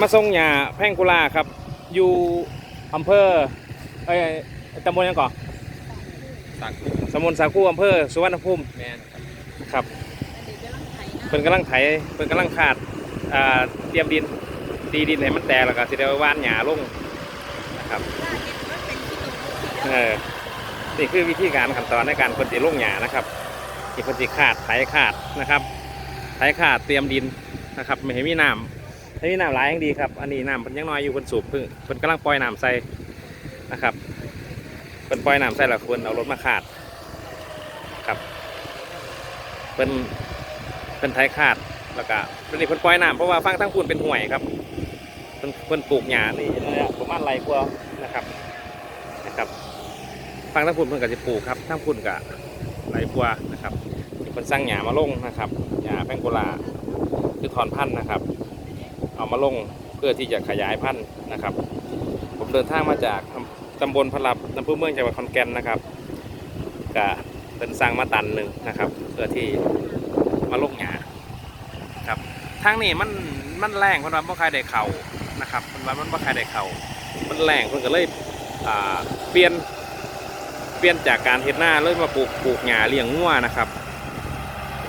มาส่งหญ้าแพงกุลาครับ อยู่อำเภอเอ้ยตำบลยังก่อนสักสมุนสาคูอำเภอสุวรรณภูมิแมนครับครับเพิ่นกำลังไถเพิ่นกำลังขาดอ่าเตรียมดินตีดินให้มันแตกแล้วก็สิได้เอาว่านหญ้าลงนะครับเออนี่คือวิธีการขั้นตอนในการเพิ่นสิลงหญ้านะครับที่เพิ่นสิขาดไถขาดนะครับไถขาดเตรียมดินนะครับไม่ให้มีน้ำ ให้มีน้ำหลายย่างดีครับ อันนี้น้ำเพิ่นยังน้อยอยู่เพิ่นสูบเพิ่งเพิ่นกำลังปล่อยน้ำใส่นะครับเพิ่นปล่อยน้ำใส่ล้วเพิ่นเอารถมาขาดครับเพิ่นเพิ่นไถขาดแล้วก็เพิ่นนี่เพิ่นปล่อยน้ำเพราะว่าฟังทั้งคุณเป็นห่วยครับเพิ่นเพิ่นปลูกหญ้านี่ระยะประมาณไรกว่านะครับนะครับฟังทั้งคุณเพิ่นก็จะปลูกครับทั้งคุณก็ไรกว่านะครับเพิ่นสร้างหญ้ามาลงนะครับหญ้าแพงโกลาคือถอนพันธุ์นะครับ เอามาลงเพื่อที่จะขยายพันธุ์นะครับ ผมเดินทางมาจากตำบลพลับอำเภอเมืองจังหวัดขอนแก่นนะครับก็เป็นสร้างมาตันหนึ่งนะครับ เพื่อที่มาลงหญ้าครับทางนี้มันมันแรงเพราะว่าบ่ใครได้เข่านะครับมันว่ามันบ่ใครได้เข่ามันแรงเพิ่นก็เลยอ่าเปลี่ยนเปลี่ยนจากการเฮ็ดหน้าเลยมาปลูกปลูกหญ้าเลี้ยงงัวนะครับ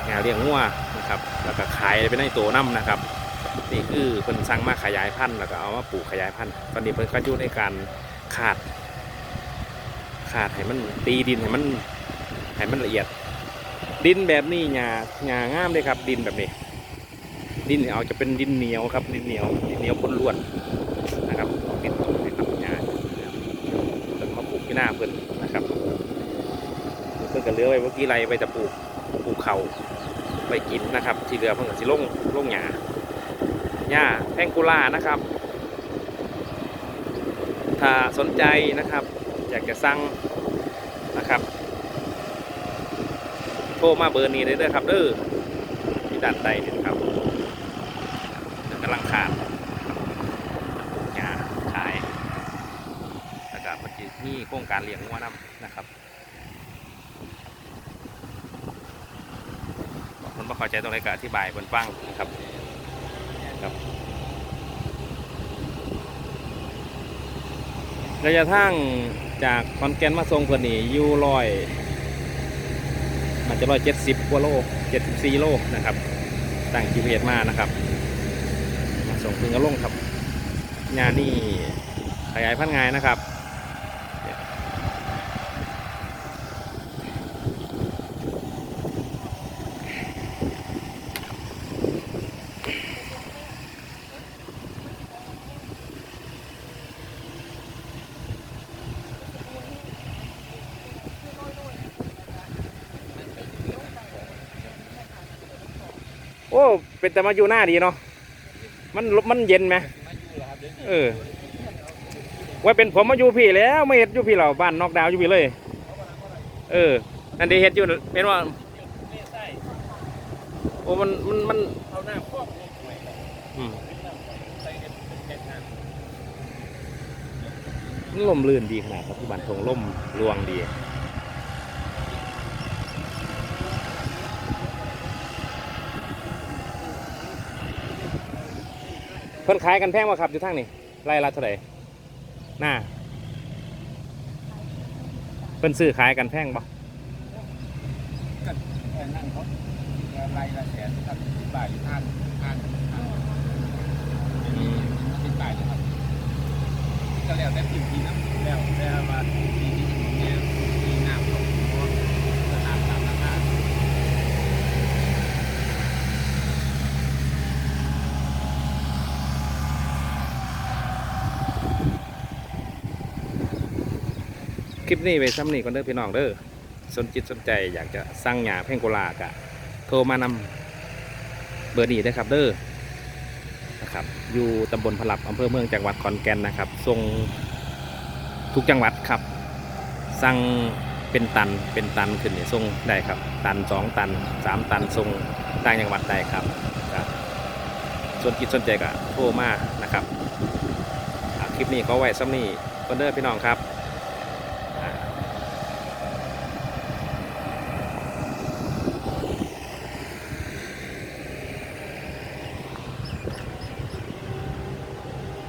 หญ้าเลี้ยงงัวนะครับ แล้วก็ขายไปในตัวน้ำนะครับ นี่คือเพิ่นสั่งมาขยายพันธุ์แล้วก็เอามาปลูกขยายพันธุ์ตอนนี้เพิ่นก็อยู่ในการขาด ขาดให้มันตีดินให้มันให้มันละเอียด ดินแบบนี้หญ้าหญ้างามเลยครับ ดินแบบนี้ ดินเอาจะเป็นดินเหนียวครับ ดินเหนียวดินเหนียวพ่นล้วนนะครับดินตรงนี้ครับหญ้าเพิ่นมาปลูกที่หน้าเพิ่นนะครับเพิ่นก็เลือไว้เมื่อกี้ไรไปจะปลูกปลูกเขาไปกินนะครับ ที่เหลือเพิ่นก็สิลงลงหญ้า หญ้าแพงกุลานะครับ ถ้าสนใจนะครับ อยากจะสั่งนะครับ โทรมาเบอร์นี้เลยเด้อครับเด้อที่ด้านใต้นี่นครับกำลังขาดหญ้าขายแล้วก็มันจะมีโครงการเลี้ยงงัวน้ำนะครับมันไม่เข้าใจตรงไหนก็อธิบายบนฟังนะครับ ครับ ระยะทางจากคอนแกนมาทรงเพื่อนนี่อยู่ร้อยมันจะร้อยเจ็ดสิบกว่าโลเจ็ดสิบสี่โลนะครับต่างจีพีเลสมานะครับมาส่งพึงกระลงครับงานนี่ขยายพันธุ์งายนะครับ อ้เป็นแต่มาอยู่หน้าดีเนาะมันมันเย็นไหมมาอยู่เหรอครับเดี๋ยวนี้เออว่าเป็นผมมาอยู่พี่แล้วไม่เห็ดอยู่พี่เราบ้านนอกดาวอยู่พี่เลย เออนั่นดีเห็ดอยู่เป็นว่าโอ้มันมันมันเอาหน้าครอบลงหน่อยอืมลมลื่นดีขนาดครับที่บ้านทงล่มรวงดี เพิ่นขายกันแพงวะครับอยู่ทางนี่ไร่ละเท่าไหร่หน้าเพิ่นซื้อขายกันแพงบ่ก็แค่นั่นเขารายละแสนครับสิบบาทอยู่ท่านท่านท่านสิบบาทอยู่ครับก็แล้วแต่ผิวทีนะแล้วแต่ว่าทีที่เนี่ยมีน้ำของหัวสถานตามราคา คลิปนี้ไปซ้ำนี่ก่อนเด้อพี่น้องเด้อสนจิตสนใจอยากจะสั่งหยาแพงโกลากะโทรมานำเบอร์นี้ได้ครับเด้อนะครับอยู่ตำบลพลับอำเภอเมืองจังหวัดขอนแก่นนะครับส่งทุกจังหวัดครับ สั่งเป็นตันเป็นตันขึ้นเนี่ยส่งได้ครับ ตันสองตันสามตันส่งต่างจังหวัดได้ครับครับส่วนจิตสนใจก็โทรมานะครับคลิปนี้ก็ไว้ซ้ำนี่ก่อนเด้อพี่น้องครับ